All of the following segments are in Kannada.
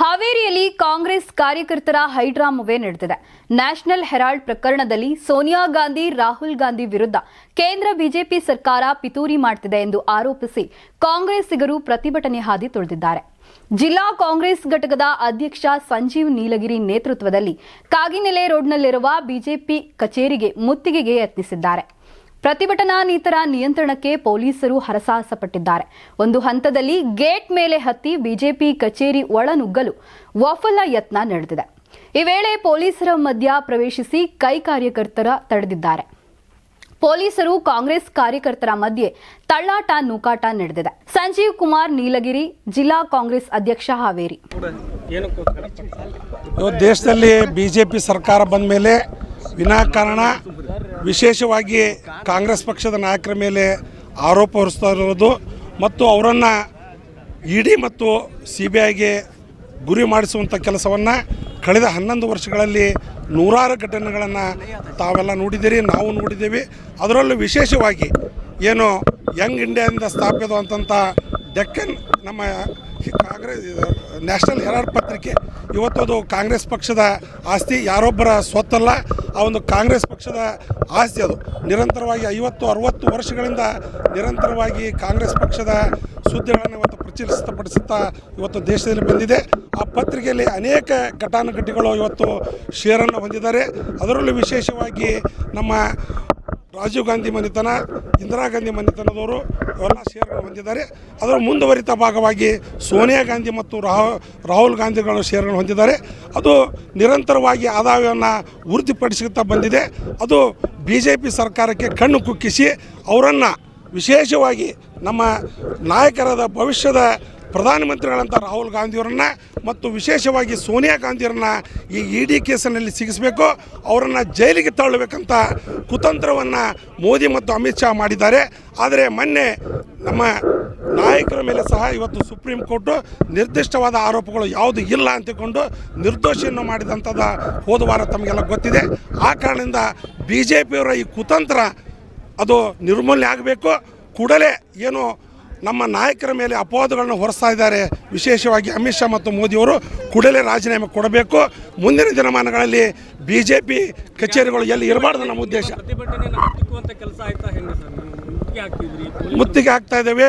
ಹಾವೇರಿಯಲ್ಲಿ ಕಾಂಗ್ರೆಸ್ ಕಾರ್ಯಕರ್ತರ ಹೈಡ್ರಾಮವೇ ನಡೆದಿದೆ. ನ್ಯಾಷನಲ್ ಹೆರಾಲ್ಡ್ ಪ್ರಕರಣದಲ್ಲಿ ಸೋನಿಯಾ ಗಾಂಧಿ, ರಾಹುಲ್ ಗಾಂಧಿ ವಿರುದ್ಧ ಕೇಂದ್ರ ಬಿಜೆಪಿ ಸರ್ಕಾರ ಪಿತೂರಿ ಮಾಡ್ತಿದೆ ಎಂದು ಆರೋಪಿಸಿ ಕಾಂಗ್ರೆಸ್ಸಿಗರು ಪ್ರತಿಭಟನೆ ಹಾದಿ ತುಳಿದಿದ್ದಾರೆ. ಜಿಲ್ಲಾ ಕಾಂಗ್ರೆಸ್ ಘಟಕದ ಅಧ್ಯಕ್ಷ ಸಂಜೀವ್ ನೀಲಗಿರಿ ನೇತೃತ್ವದಲ್ಲಿ ಕಾಗಿನೆಲೆ ರೋಡ್ನಲ್ಲಿರುವ ಬಿಜೆಪಿ ಕಚೇರಿಗೆ ಮುತ್ತಿಗೆಗೆ ಯತ್ನಿಸಿದ್ದಾರೆ. ಪ್ರತಿಭಟನಾನೀತರ ನಿಯಂತ್ರಣಕ್ಕೆ ಪೊಲೀಸರು ಹರಸಾಹಸಪಟ್ಟಿದ್ದಾರೆ. ಒಂದು ಹಂತದಲ್ಲಿ ಗೇಟ್ ಮೇಲೆ ಹತ್ತಿ ಬಿಜೆಪಿ ಕಚೇರಿ ಒಳನುಗ್ಗಲು ವಫಲ ಯತ್ನ ನಡೆದಿದೆ. ಈ ವೇಳೆ ಪೊಲೀಸರ ಮಧ್ಯ ಪ್ರವೇಶಿಸಿ ಕೈ ಕಾರ್ಯಕರ್ತರ ತಡೆದಿದ್ದಾರೆ. ಪೊಲೀಸರು ಕಾಂಗ್ರೆಸ್ ಕಾರ್ಯಕರ್ತರ ಮಧ್ಯೆ ತಳ್ಳಾಟ ನೂಕಾಟ ನಡೆದಿದೆ. ಸಂಜೀವ್ ಕುಮಾರ್ ನೀಲಗಿರಿ, ಜಿಲ್ಲಾ ಕಾಂಗ್ರೆಸ್ ಅಧ್ಯಕ್ಷ ಹಾವೇರಿ. ದೇಶದಲ್ಲಿ ಬಿಜೆಪಿ ಸರ್ಕಾರ ಬಂದ ಮೇಲೆ ವಿನಾಕಾರಣ ವಿಶೇಷವಾಗಿ ಕಾಂಗ್ರೆಸ್ ಪಕ್ಷದ ನಾಯಕರ ಮೇಲೆ ಆರೋಪ ಹೊರಿಸ್ತಾ ಇರೋದು ಮತ್ತು ಅವರನ್ನು ಇ ಡಿ ಮತ್ತು ಸಿ ಬಿ ಐಗೆ ಗುರಿ ಮಾಡಿಸುವಂಥ ಕೆಲಸವನ್ನು ಕಳೆದ ಹನ್ನೊಂದು ವರ್ಷಗಳಲ್ಲಿ ನೂರಾರು ಘಟನೆಗಳನ್ನು ತಾವೆಲ್ಲ ನೋಡಿದ್ದೀರಿ, ನಾವು ನೋಡಿದ್ದೀವಿ. ಅದರಲ್ಲೂ ವಿಶೇಷವಾಗಿ ಏನು ಯಂಗ್ ಇಂಡಿಯಾದಿಂದ ಸ್ಥಾಪಿತವಂಥ ಡೆಕ್ಕನ್ ನಮ್ಮ ಕಾಂಗ್ರೆಸ್ ನ್ಯಾಷನಲ್ ಹೆರಾಲ್ಡ್ ಪತ್ರಿಕೆ. ಇವತ್ತು ಅದು ಕಾಂಗ್ರೆಸ್ ಪಕ್ಷದ ಆಸ್ತಿ ಯಾರೊಬ್ಬರ ಸ್ವತ್ತಲ್ಲ, ಆ ಒಂದು ಕಾಂಗ್ರೆಸ್ ಪಕ್ಷದ ಆಸ್ತಿ ಅದು. ನಿರಂತರವಾಗಿ ಐವತ್ತು, ಅರುವತ್ತು ವರ್ಷಗಳಿಂದ ನಿರಂತರವಾಗಿ ಕಾಂಗ್ರೆಸ್ ಪಕ್ಷದ ಸುದ್ದಿಗಳನ್ನು ಇವತ್ತು ಪ್ರಚಲಿತಪಡಿಸುತ್ತಾ ಇವತ್ತು ದೇಶದಲ್ಲಿ ಬಂದಿದೆ. ಆ ಪತ್ರಿಕೆಯಲ್ಲಿ ಅನೇಕ ಘಟಾನುಘಟಿಗಳು ಇವತ್ತು ಶೇರನ್ನು ಹೊಂದಿದ್ದಾರೆ. ಅದರಲ್ಲೂ ವಿಶೇಷವಾಗಿ ನಮ್ಮ ರಾಜೀವ್ ಗಾಂಧಿ ಮನೆತನ, ಇಂದಿರಾ ಗಾಂಧಿ ಮನೆತನದವರು ಇವೆಲ್ಲ ಶೇರ್ಗಳನ್ನು ಹೊಂದಿದ್ದಾರೆ. ಅದರ ಮುಂದುವರಿತ ಭಾಗವಾಗಿ ಸೋನಿಯಾ ಗಾಂಧಿ ಮತ್ತು ರಾಹುಲ್ ಗಾಂಧಿಗಳು ಶೇರ್ಗಳನ್ನು ಹೊಂದಿದ್ದಾರೆ. ಅದು ನಿರಂತರವಾಗಿ ಆದಾಯವನ್ನು ವೃದ್ಧಿಪಡಿಸುತ್ತಾ ಬಂದಿದೆ. ಅದು ಬಿ ಜೆ ಪಿ ಸರ್ಕಾರಕ್ಕೆ ಕಣ್ಣು ಕುಕ್ಕಿಸಿ ಅವರನ್ನು ವಿಶೇಷವಾಗಿ ನಮ್ಮ ನಾಯಕರಾದ ಭವಿಷ್ಯದ ಪ್ರಧಾನಮಂತ್ರಿಗಳಂತ ರಾಹುಲ್ ಗಾಂಧಿಯವರನ್ನ ಮತ್ತು ವಿಶೇಷವಾಗಿ ಸೋನಿಯಾ ಗಾಂಧಿಯವರನ್ನ ಈ ಇ ಡಿ ಕೇಸಿನಲ್ಲಿ ಸಿಗಿಸಬೇಕು, ಅವರನ್ನು ಜೈಲಿಗೆ ತಳ್ಳಬೇಕಂತ ಕುತಂತ್ರವನ್ನು ಮೋದಿ ಮತ್ತು ಅಮಿತ್ ಶಾ ಮಾಡಿದ್ದಾರೆ. ಆದರೆ ಮೊನ್ನೆ ನಮ್ಮ ನಾಯಕರ ಮೇಲೆ ಸಹ ಇವತ್ತು ಸುಪ್ರೀಂ ಕೋರ್ಟು ನಿರ್ದಿಷ್ಟವಾದ ಆರೋಪಗಳು ಯಾವುದು ಇಲ್ಲ ಅಂತಿಕೊಂಡು ನಿರ್ದೋಷಿಯನ್ನು ಮಾಡಿದಂಥದ್ದು ಹೋದ ವಾರ ತಮಗೆಲ್ಲ ಗೊತ್ತಿದೆ. ಆ ಕಾರಣದಿಂದ ಬಿ ಜೆ ಪಿಯವರ ಈ ಕುತಂತ್ರ ಅದು ನಿರ್ಮೂಲನೆ ಆಗಬೇಕು. ಕೂಡಲೇ ಏನು ನಮ್ಮ ನಾಯಕರ ಮೇಲೆ ಅಪವಾದಗಳನ್ನು ಹೊರಿಸ್ತಾ ಇದ್ದಾರೆ. ವಿಶೇಷವಾಗಿ ಅಮಿತ್ ಶಾ ಮತ್ತು ಮೋದಿಯವರು ಕೂಡಲೇ ರಾಜೀನಾಮೆ ಕೊಡಬೇಕು. ಮುಂದಿನ ದಿನಮಾನಗಳಲ್ಲಿ ಬಿ ಜೆ ಪಿ ಕಚೇರಿಗಳು ಎಲ್ಲಿ ಇರಬಾರ್ದು ನಮ್ಮ ಉದ್ದೇಶ. ಮುತ್ತಿಗೆ ಹಾಕ್ತಾ ಇದ್ದೇವೆ.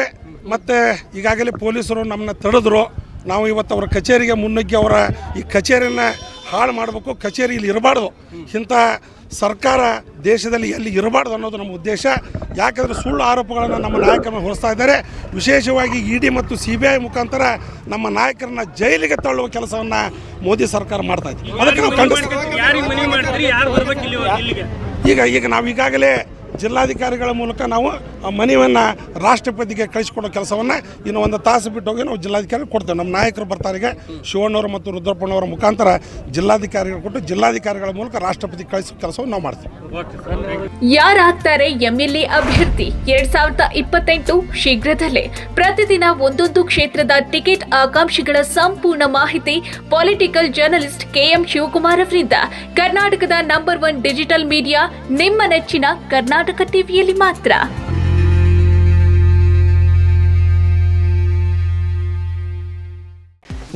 ಮತ್ತು ಈಗಾಗಲೇ ಪೊಲೀಸರು ನಮ್ಮನ್ನ ತಡೆದ್ರು. ನಾವು ಇವತ್ತು ಅವರ ಕಚೇರಿಗೆ ಮುನ್ನುಗ್ಗಿ ಅವರ ಈ ಕಚೇರಿಯನ್ನು ಹಾಳು ಮಾಡಬೇಕು. ಕಚೇರಿ ಇಲ್ಲಿ ಇರಬಾರ್ದು. ಇಂಥ ಸರ್ಕಾರ ದೇಶದಲ್ಲಿ ಎಲ್ಲಿ ಇರಬಾರ್ದು ಅನ್ನೋದು ನಮ್ಮ ಉದ್ದೇಶ. ಯಾಕಂದರೆ ಸುಳ್ಳು ಆರೋಪಗಳನ್ನು ನಮ್ಮ ನಾಯಕರನ್ನು ಹೊರಿಸ್ತಾ ಇದ್ದಾರೆ. ವಿಶೇಷವಾಗಿ ಇ ಡಿ ಮತ್ತು ಸಿ ಬಿ ಐ ಮುಖಾಂತರ ನಮ್ಮ ನಾಯಕರನ್ನ ಜೈಲಿಗೆ ತಳ್ಳುವ ಕೆಲಸವನ್ನು ಮೋದಿ ಸರ್ಕಾರ ಮಾಡ್ತಾ ಇದೆ. ಅದಕ್ಕೆ ನಾವು ಖಂಡಿಸ್ತೀವಿ. ಈಗ ಈಗ ನಾವು ಈಗಾಗಲೇ ಜಿಲ್ಲಾಧಿಕಾರಿಗಳ ಮೂಲಕ ನಾವು ಮನವಿಯನ್ನು ರಾಷ್ಟ್ರಪತಿಗೆ ಕಳಿಸಿಕೊಡೋ ಕೆಲಸವನ್ನು ಇನ್ನು ಒಂದು ತಾಸು ಬಿಟ್ಟು ಹೋಗಿ ನಾವು ಜಿಲ್ಲಾಧಿಕಾರಿ ಕೊಡ್ತೇವೆ. ನಮ್ಮ ನಾಯಕರು ಬರ್ತಾರೆ ಶಿವಣ್ಣವರು ಮತ್ತು ರುದ್ರಪ್ಪನವರ ಮುಖಾಂತರ ಜಿಲ್ಲಾಧಿಕಾರಿಗಳು ಕೊಟ್ಟು ಜಿಲ್ಲಾಧಿಕಾರಿಗಳ ಮೂಲಕ ರಾಷ್ಟ್ರಪತಿ ಕಳಿಸೋ ಕೆಲಸವನ್ನು ನಾವು ಮಾಡ್ತೀವಿ. ಯಾರಾಗ್ತಾರೆ ಎಂಎಲ್ಎ ಅಭ್ಯರ್ಥಿ? ಎರಡ್ ಸಾವಿರದ ಇಪ್ಪತ್ತೆಂಟು ಶೀಘ್ರದಲ್ಲೇ. ಪ್ರತಿದಿನ ಒಂದೊಂದು ಕ್ಷೇತ್ರದ ಟಿಕೆಟ್ ಆಕಾಂಕ್ಷಿಗಳ ಸಂಪೂರ್ಣ ಮಾಹಿತಿ ಪೊಲಿಟಿಕಲ್ ಜರ್ನಲಿಸ್ಟ್ ಕೆಎಂ ಶಿವಕುಮಾರ್ ಅವರಿಂದ. ಕರ್ನಾಟಕದ ನಂಬರ್ ಒನ್ ಡಿಜಿಟಲ್ ಮೀಡಿಯಾ ನಿಮ್ಮ ನೆಚ್ಚಿನ ಕರ್ನಾಟಕ ಟಿವಿಯಲ್ಲಿ ಮಾತ್ರ.